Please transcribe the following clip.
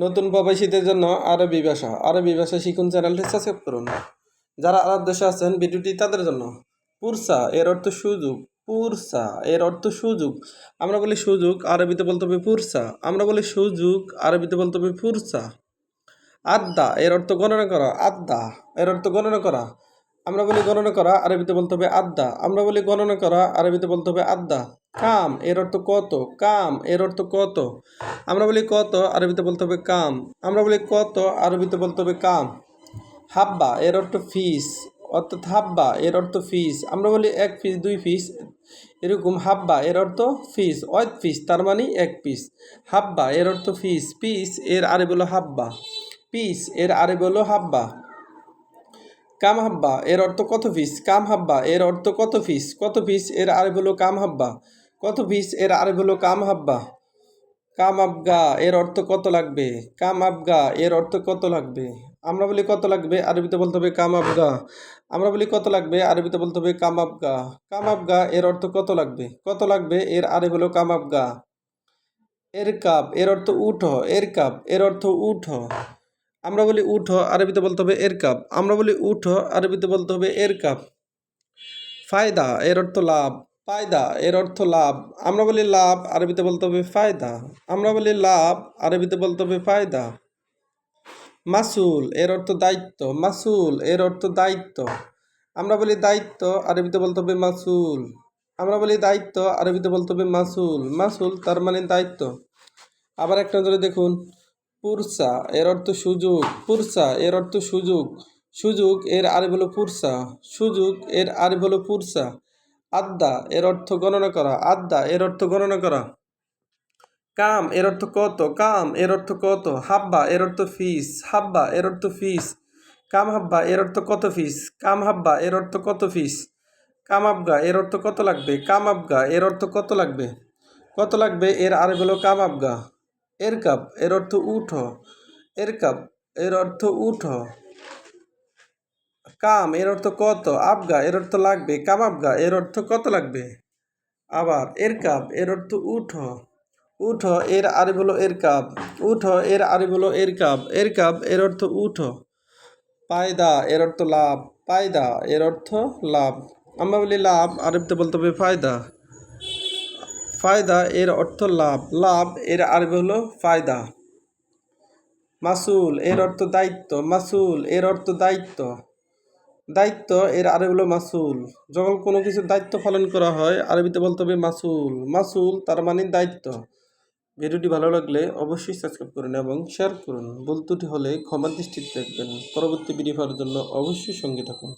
নতুন প্রবাসীদের জন্য আরবি ভাষা। আরবি ভাষা শিখুন, চ্যানেলটি সাবস্ক্রাইব করুন। যারা আরব দেশে আছেন, ভিডিওটি তাদের জন্য। পুরসা, এর অর্থ সুযোগ। পুরসা, এর অর্থ সুযোগ। আমরা বলি সুযোগ, আরবিতে বলতে হবে পুরসা। আমরা বলি সুযোগ, আরবিতে বলতে হবে পুরসা। আদ্দা, এর অর্থ গণনা করা। আদ্দা, এর অর্থ গণনা করা। আমরা বলি গণনা করা, আরবিতে বলতে হবে আদ্দা। আমরা বলি গণনা করা, আরবিতে বলতে হবে আদ্দা। কাম, এর অর্থ কত? কাম, এর অর্থ কত? আমরা বলি কত, আরবিতে বলতে হবে কাম। আমরা বলি কত, আরবিতে বলতে হবে কাম। হাব্বা, এর অর্থ ফিস। অর্থাৎ হাব্বা, এর অর্থ ফিস। আমরা বলি এক পিস দুই পিস এরকম হাব্বা, এর অর্থ ফিস। অয়েদ ফিস, তার মানে এক পিস। হাব্বা, এর অর্থ ফিস। পিস, এর আরে বলো হাব্বা। পিস, এর আরে বলো হাব্বা। কাম হাব্বা, এর অর্থ কত পিস কাম হাব্বা, এর অর্থ কত পিস কত পিস এর আরে বলো কাম হাব্বা। কত পিস? এর আরে বলো কাম হাব্বা। কাম আবগা এর অর্থ কত লাগবে? কাম আবগা এর অর্থ কত লাগবে? আমরা বলি কত লাগবে? আরবিতে বলতে হবে কাম আবগা আমরা বলি কত লাগবে? আরবিতে বলতে হবে কাম আবগা কাম আবগা এর অর্থ কত লাগবে? কত লাগবে? এর আরে হলো কাম আবগা এর কাপ, এর অর্থ উঠো। এর কাপ, এর অর্থ উঠ। আমরা বলি উঠো, আরবিতে বলতে হবে এর কাপ। আমরা বলি উঠো, আরবিতে বলতে হবে এর কাপ। ফায়দা, এর অর্থ লাভ। ফায়দা, এর অর্থ লাভ। আমরা বলি লাভ, আরবিতে বলতে হবে ফায়দা। আমরা বলি লাভ, আরবিতে বলতে হবে ফায়দা। মাসুল, এর অর্থ দায়িত্ব। মাসুল, এর অর্থ দায়িত্ব। আমরা বলি দায়িত্ব, আরবিতে বলতে হবে মাসুল। আমরা বলি দায়িত্ব, আরবিতে বলতে হবে মাসুল। মাসুল তার মানে দায়িত্ব। আবার একটা ধরে দেখুন। পুরসা, এর অর্থ সুযোগ। পুরসা, এর অর্থ সুযোগ। সুযোগ, এর আরে হলো পুরসা। সুযোগ, এর আরে হলো পুরসা। আদ্দা এর অর্থ গণনা করা আদ্দা এর অর্থ গণনা করা কাম এর অর্থ কত কাম এর অর্থ কত হাব্বা এর অর্থ ফিস হাব্বা এর অর্থ ফিস কাম হাব্বা এর অর্থ কত ফিস কাম হাব্বা এর অর্থ কত ফিস কাম আবগা এর অর্থ কত লাগবে কাম আবগা এর অর্থ কত লাগবে কত লাগবে এর আরে হলো কাম আবগা এর কাপ এর অর্থ উঠ এর কাপ এর অর্থ উঠো কাম এর অর্থ কত আবগা এর অর্থ লাগবে কাম আবগা এর অর্থ কত লাগবে আবার এর কাপ এর অর্থ উঠো উঠো এর আরে বলো এর কাপ উঠো এর আরে বলো এর কাপ এর কাপ এর অর্থ উঠো পায়দা এর অর্থ লাভ পায়দা এর অর্থ লাভ আমরা বলি লাভ আরবিতে বলতে হবে ফায়দা ফায়দা এর অর্থ লাভ লাভ এর আরবি হলো ফায়দা মাসুল এর অর্থ দায়িত্ব মাসুল এর অর্থ দায়িত্ব দায়িত্ব এর আরে হলো মাসুল। যখন কোনো কিছু দায়িত্ব পালন করা হয়, আরবিতে বলতে হবে মাসুল। মাসুল তার মানে দায়িত্ব। ভিডিওটি ভালো লাগলে অবশ্যই সাবস্ক্রাইব করুন এবং শেয়ার করুন। বলতুটি হলে ক্ষমা দৃষ্টিতে দেখবেন। পরবর্তী ভিডিও পাওয়ার জন্য অবশ্যই সঙ্গে থাকুন।